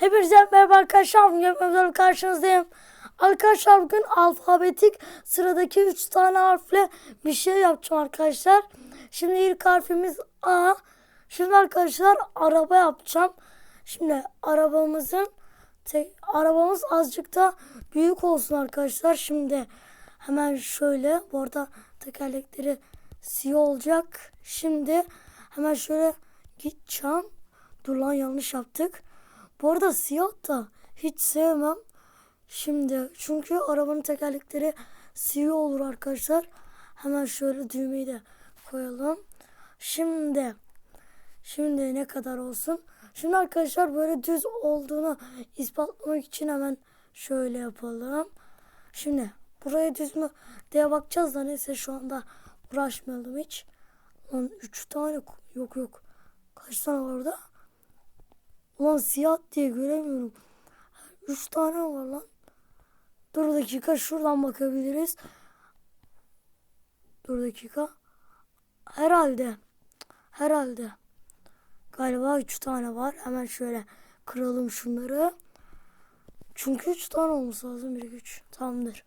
Hepinize merhaba arkadaşlar. Bugün karşınızdayım. Arkadaşlar bugün alfabetik sıradaki 3 tane harfle bir şey yapacağım arkadaşlar. Şimdi ilk harfimiz A. Şimdi arkadaşlar araba yapacağım. Şimdi arabamızın tek, arabamız azıcık da büyük olsun arkadaşlar. Şimdi hemen şöyle bu arada tekerlekleri siyah olacak. Şimdi hemen şöyle gideceğim. Dur lan yanlış yaptık. Bu arada siyah da hiç sevmem. Şimdi çünkü arabanın tekerlekleri siyah olur arkadaşlar. Hemen şöyle düğmeyi de koyalım. Şimdi şimdi ne kadar olsun? Şimdi arkadaşlar böyle düz olduğunu ispatlamak için hemen şöyle yapalım. Şimdi buraya düz mü diye bakacağız da neyse şu anda uğraşmayalım hiç. Lan 3 tane yok yok. Kaç tane var orada? Ulan siyah diye göremiyorum. Üç tane var lan. Dur dakika şuradan bakabiliriz. Dur dakika. Herhalde. Herhalde. Galiba üç tane var. Hemen şöyle kıralım şunları. Çünkü üç tane olması lazım. Bir, iki, üç. Tamamdır.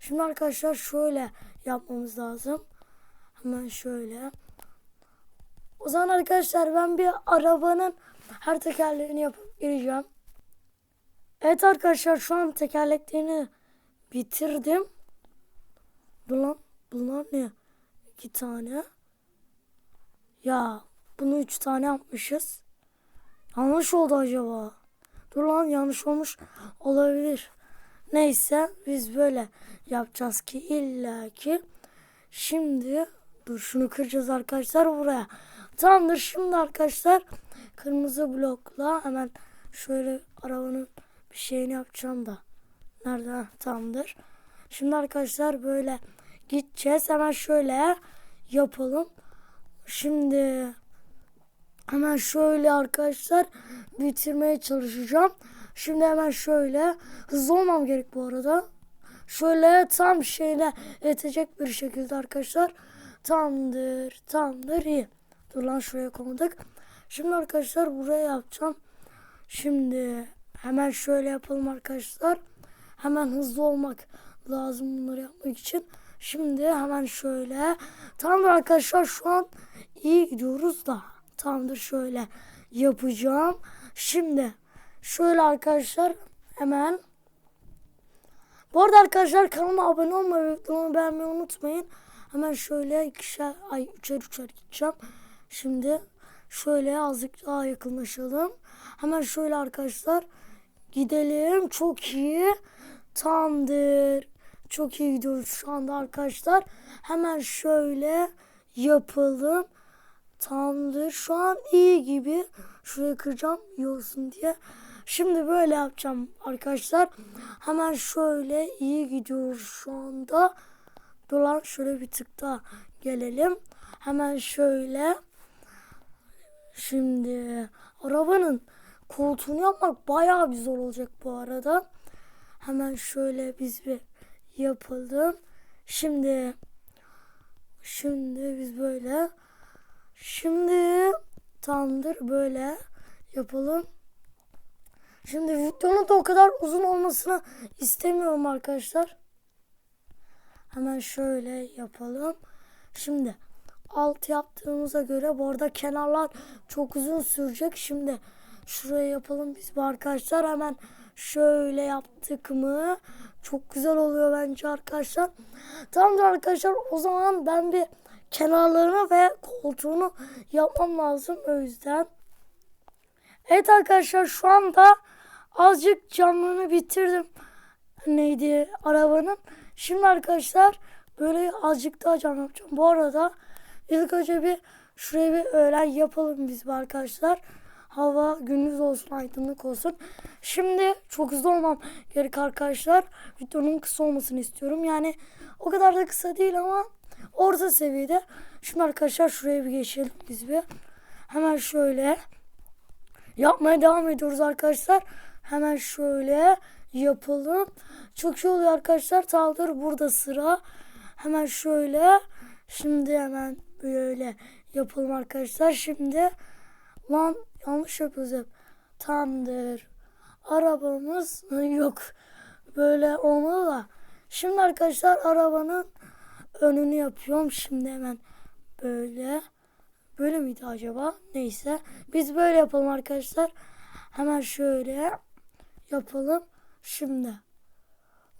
Şimdi arkadaşlar şöyle yapmamız lazım. Hemen şöyle. O zaman arkadaşlar ben bir arabanın her tekerleğini yapıp geleceğim. Evet arkadaşlar şu an tekerleklerini bitirdim. Dur bunlar ne? İki tane. Ya bunu üç tane yapmışız. Yanlış oldu acaba. Dur lan yanlış olmuş olabilir. Neyse biz böyle yapacağız ki illaki. Şimdi dur şunu kıracağız arkadaşlar buraya. Tamamdır şimdi arkadaşlar kırmızı blokla hemen şöyle arabanın bir şeyini yapacağım da. Nerede? Ha, Tamamdır. Şimdi arkadaşlar böyle gideceğiz. Hemen şöyle yapalım. Şimdi hemen şöyle arkadaşlar bitirmeye çalışacağım. Şimdi hemen şöyle hızlı olmam gerek bu arada. Şöyle tam şeyle yetecek bir şekilde arkadaşlar. Tamamdır. Tamamdır. iyi. Dur lan şuraya koyduk. Şimdi arkadaşlar buraya yapacağım. Şimdi hemen şöyle yapalım arkadaşlar. Hemen hızlı olmak lazım bunları yapmak için. Şimdi hemen şöyle. Tamamdır arkadaşlar şu an iyi gidiyoruz da. Tamamdır şöyle yapacağım. Şimdi şöyle arkadaşlar hemen. Bu arada arkadaşlar kanalıma abone olmayı ve videomu beğenmeyi unutmayın. Hemen şöyle ikişer, ay üçer üçer gideceğim. Şimdi şöyle azıcık daha yakınlaşalım. Hemen şöyle arkadaşlar gidelim. Çok iyi. Tamamdır. Çok iyi gidiyoruz şu anda arkadaşlar. Hemen şöyle yapalım. Tamamdır. Şu an iyi gibi. Şuraya kıracağım iyi olsun diye. Şimdi böyle yapacağım arkadaşlar. Hemen şöyle iyi gidiyoruz şu anda. Dur şöyle bir tık daha gelelim. Hemen şöyle. Şimdi arabanın koltuğunu yapmak bayağı bir zor olacak bu arada. Hemen şöyle biz bir yapalım. Şimdi şimdi biz böyle şimdi tamamdır böyle yapalım. Şimdi videonun da o kadar uzun olmasını istemiyorum arkadaşlar. Hemen şöyle yapalım. Şimdi alt yaptığımıza göre bu arada kenarlar çok uzun sürecek. Şimdi şuraya yapalım biz bu arkadaşlar. Hemen şöyle yaptık mı? Çok güzel oluyor bence arkadaşlar. Tamamdır arkadaşlar o zaman ben bir kenarlarını ve koltuğunu yapmam lazım o yüzden. Evet arkadaşlar şu anda azıcık camlarını bitirdim. Neydi arabanın. Şimdi arkadaşlar böyle azıcık daha cam yapacağım. Bu arada ilk önce bir şuraya bir öğlen yapalım biz arkadaşlar. Hava gündüz olsun aydınlık olsun. Şimdi çok hızlı olmam gerek arkadaşlar. Videonun kısa olmasını istiyorum. Yani o kadar da kısa değil ama orta seviyede. Şimdi arkadaşlar şuraya bir geçelim biz bir. Hemen şöyle yapmaya devam ediyoruz arkadaşlar. Hemen şöyle yapalım. Çok iyi oluyor arkadaşlar. Tamamdır burada sıra. Hemen şöyle. Şimdi hemen böyle yapalım arkadaşlar. Şimdi lan yanlış yapıyoruz hep. Tamamdır. arabamız yok. Böyle olmalı da. Şimdi arkadaşlar arabanın önünü yapıyorum. Şimdi hemen böyle. Böyle miydi acaba? Neyse. Biz böyle yapalım arkadaşlar. Hemen şöyle yapalım. Şimdi.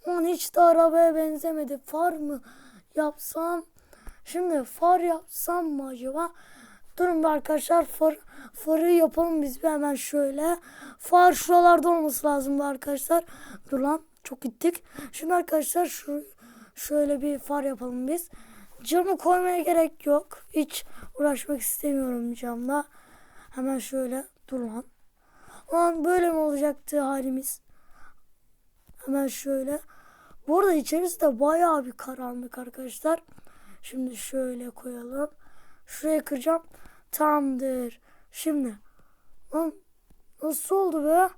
Lan hiç de arabaya benzemedi. Far mı yapsam? Şimdi far yapsam mı acaba? Durun bir arkadaşlar far, farı yapalım biz bir hemen şöyle. Far şuralarda olması lazım bu arkadaşlar. Dur lan çok gittik. Şimdi arkadaşlar şu şöyle bir far yapalım biz. Camı koymaya gerek yok. Hiç uğraşmak istemiyorum camla. Hemen şöyle dur lan. Lan böyle mi olacaktı halimiz? Hemen şöyle. Bu arada içerisi de bayağı bir karanlık arkadaşlar. Şimdi şöyle koyalım. Şuraya kıracağım. Tamamdır. Şimdi. Lan nasıl oldu be?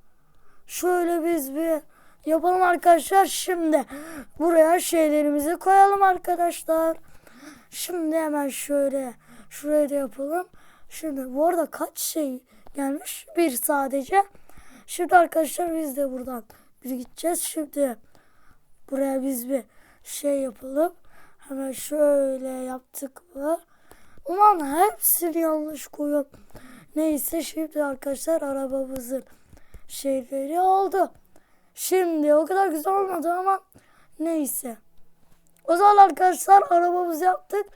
Şöyle biz bir yapalım arkadaşlar. Şimdi buraya şeylerimizi koyalım arkadaşlar. Şimdi hemen şöyle şuraya da yapalım. Şimdi bu arada kaç şey gelmiş? Bir sadece. Şimdi arkadaşlar biz de buradan bir gideceğiz. Şimdi buraya biz bir şey yapalım. Hemen şöyle yaptık mı? Ulan hepsini yanlış koyuyorum. Neyse şimdi arkadaşlar arabamızın şeyleri oldu. Şimdi o kadar güzel olmadı ama neyse. O zaman arkadaşlar arabamızı yaptık.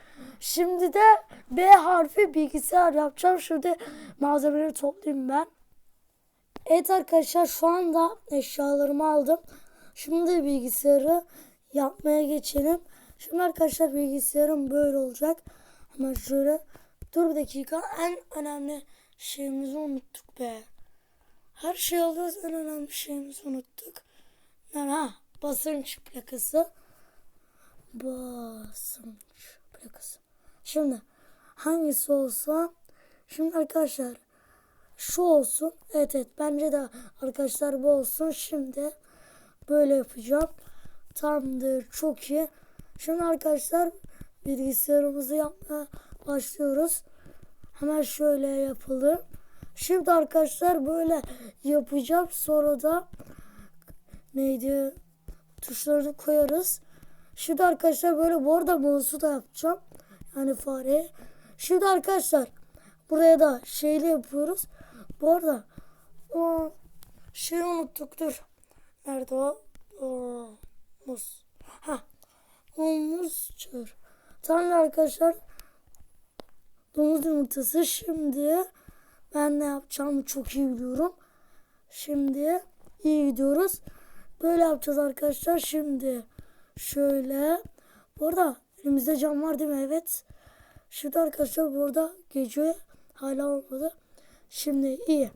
Şimdi de B harfi bilgisayar yapacağım. Şimdi malzemeleri toplayayım ben. Evet arkadaşlar şu anda eşyalarımı aldım. Şimdi bilgisayarı yapmaya geçelim. Şimdi arkadaşlar bilgisayarım böyle olacak. Hemen şöyle dur bir dakika en önemli şeyimizi unuttuk be. Her şey alıyoruz en önemli şeyimizi unuttuk. Ne ha basınç plakası. Basınç plakası. Şimdi hangisi olsa şimdi arkadaşlar şu olsun. Evet evet bence de arkadaşlar bu olsun. Şimdi böyle yapacağım. Tamamdır çok iyi. Şimdi arkadaşlar bilgisayarımızı yapmaya başlıyoruz. Hemen şöyle yapalım. Şimdi arkadaşlar böyle yapacağım. Sonra da neydi tuşlarını koyarız. Şimdi arkadaşlar böyle bu arada mouse'u da yapacağım. Yani fare. Şimdi arkadaşlar buraya da şeyle yapıyoruz. Bu arada o şeyi unuttuk dur. Nerede o? o muz. Ha. O muz çığır. Tamam arkadaşlar. Domuz yumurtası. Şimdi ben ne yapacağımı çok iyi biliyorum. Şimdi iyi gidiyoruz. Böyle yapacağız arkadaşlar. Şimdi şöyle. Bu arada elimizde cam var değil mi? Evet. Şimdi arkadaşlar burada gece hala olmadı. Şimdi iyi.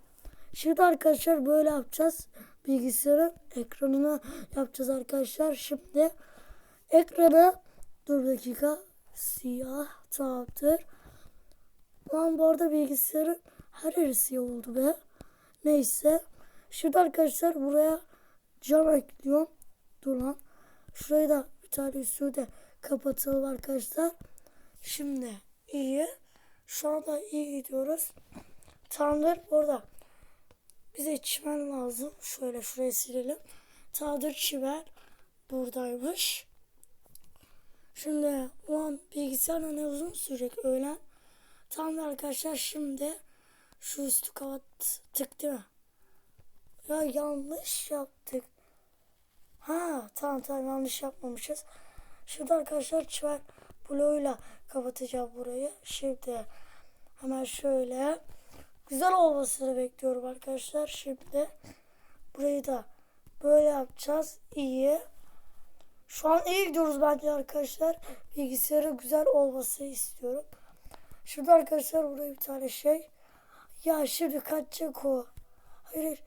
Şimdi arkadaşlar böyle yapacağız. Bilgisayarın ekranını yapacağız arkadaşlar. Şimdi ekranı dur dakika siyah tamamdır. Lan bu arada bilgisayarın her yeri siyah oldu be. Neyse. Şimdi arkadaşlar buraya cam ekliyorum. Dur lan. Şurayı da bir tane üstünü de kapatalım arkadaşlar. Şimdi iyi. Şu anda iyi gidiyoruz. Tamamdır. Orada bize çimen lazım. Şöyle şuraya silelim. Tamamdır çimen buradaymış. Şimdi ulan bilgisayarla ne uzun sürecek öğlen. Tamamdır arkadaşlar şimdi şu üstü kapattık değil mi? Ya yanlış yaptık. Ha tamam tamam yanlış yapmamışız. Şimdi arkadaşlar çimen bloğuyla kapatacağım burayı. Şimdi hemen şöyle güzel olmasını bekliyorum arkadaşlar. Şimdi burayı da böyle yapacağız. İyi. Şu an iyi gidiyoruz bence arkadaşlar. Bilgisayarı güzel olması istiyorum. Şimdi arkadaşlar buraya bir tane şey. Ya şimdi kaçacak o. Hayır hayır.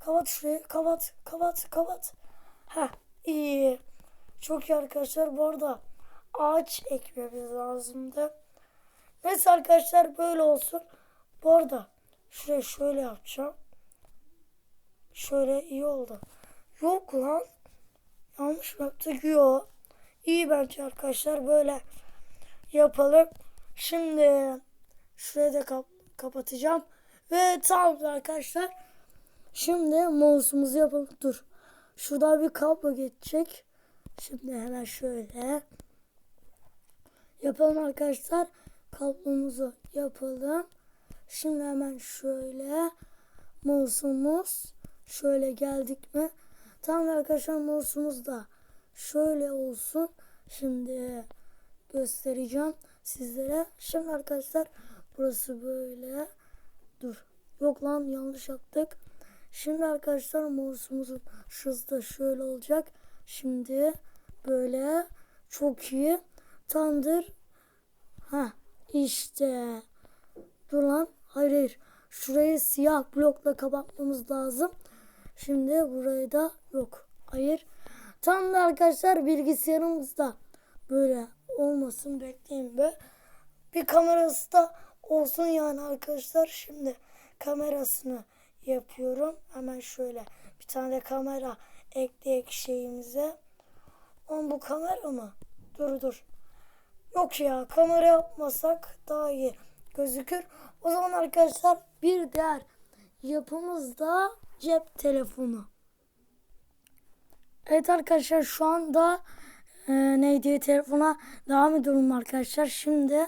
Kapat şurayı. Kapat. Kapat. Kapat. Ha iyi. Çok iyi arkadaşlar. Bu arada ağaç ekmemiz lazımdı. Neyse arkadaşlar böyle olsun. Bu arada şurayı şöyle yapacağım. Şöyle iyi oldu. Yok lan. Yanlış mı yaptık? Yok. İyi bence arkadaşlar böyle yapalım. Şimdi şurayı da kap- kapatacağım. Ve tamam arkadaşlar. Şimdi mouse'umuzu yapalım. Dur. Şurada bir kablo geçecek. Şimdi hemen şöyle yapalım arkadaşlar. Kablomuzu yapalım. Şimdi hemen şöyle mouse'umuz şöyle geldik mi? Tamam arkadaşlar mouse'umuz da şöyle olsun. Şimdi göstereceğim sizlere. Şimdi arkadaşlar burası böyle. Dur. Yok lan yanlış yaptık. Şimdi arkadaşlar mouse'umuzun şurası da şöyle olacak. Şimdi böyle çok iyi. Tandır. Ha işte. Dur lan. Hayır hayır. Şurayı siyah blokla kapatmamız lazım. Şimdi burayı da yok. Hayır. Tam da arkadaşlar bilgisayarımızda böyle olmasın bekleyin be. Bir kamerası da olsun yani arkadaşlar. Şimdi kamerasını yapıyorum. Hemen şöyle bir tane de kamera ekleyek şeyimize. Ama bu kamera mı? Dur dur. Yok ya kamera yapmasak daha iyi gözükür. O zaman arkadaşlar bir diğer yapımız da cep telefonu. Evet arkadaşlar şu anda e, neydi telefona devam ediyorum arkadaşlar. Şimdi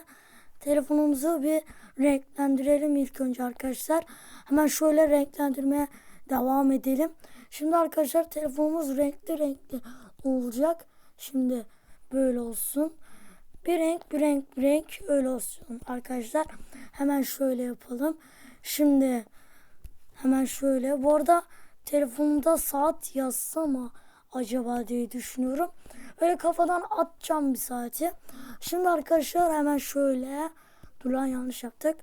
telefonumuzu bir renklendirelim ilk önce arkadaşlar. Hemen şöyle renklendirmeye devam edelim. Şimdi arkadaşlar telefonumuz renkli renkli olacak. Şimdi böyle olsun. Bir renk bir renk bir renk öyle olsun arkadaşlar. Hemen şöyle yapalım. Şimdi hemen şöyle. Bu arada telefonumda saat yazsa mı acaba diye düşünüyorum. Öyle kafadan atacağım bir saati. Şimdi arkadaşlar hemen şöyle. Dur lan yanlış yaptık.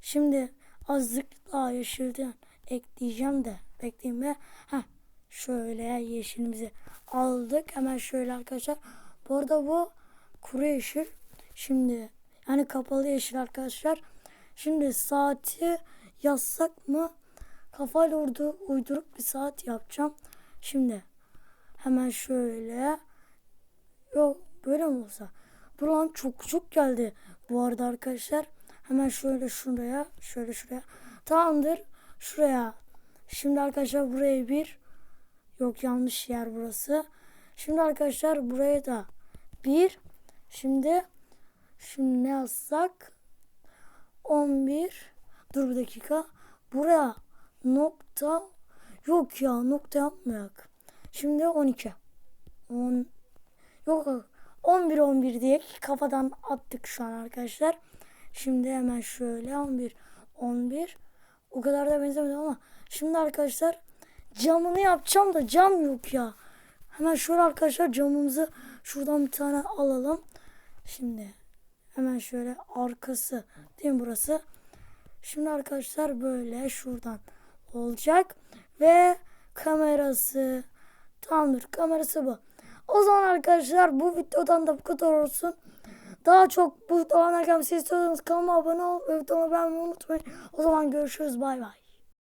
Şimdi azıcık daha yeşilden ekleyeceğim de. Bekleyin be. Heh. Şöyle yeşilimizi aldık. Hemen şöyle arkadaşlar. Bu arada bu kuru yeşil. Şimdi yani kapalı yeşil arkadaşlar. Şimdi saati yazsak mı? Kafayla urdu, uydurup bir saat yapacağım. Şimdi hemen şöyle. Yok böyle mi olsa? Buram çok küçük geldi. Bu arada arkadaşlar. Hemen şöyle şuraya. Şöyle şuraya. Tamamdır. Şuraya. Şimdi arkadaşlar buraya bir. Yok yanlış yer burası. Şimdi arkadaşlar buraya da bir. Şimdi şimdi ne yazsak? 11 Dur bir dakika. Buraya nokta yok ya nokta yapmayak. Şimdi 12. 10 Yok 11 11 diye kafadan attık şu an arkadaşlar. Şimdi hemen şöyle 11 11 o kadar da benzemedi ama şimdi arkadaşlar camını yapacağım da cam yok ya. Hemen şöyle arkadaşlar camımızı şuradan bir tane alalım. Şimdi hemen şöyle arkası değil mi burası? Şimdi arkadaşlar böyle şuradan olacak ve kamerası tamamdır kamerası bu. O zaman arkadaşlar bu videodan da bu kadar olsun. Daha çok bu videolarına gelmesi istiyorsanız kanalıma abone ol ve videomu beğenmeyi unutmayın. O zaman görüşürüz bay bay.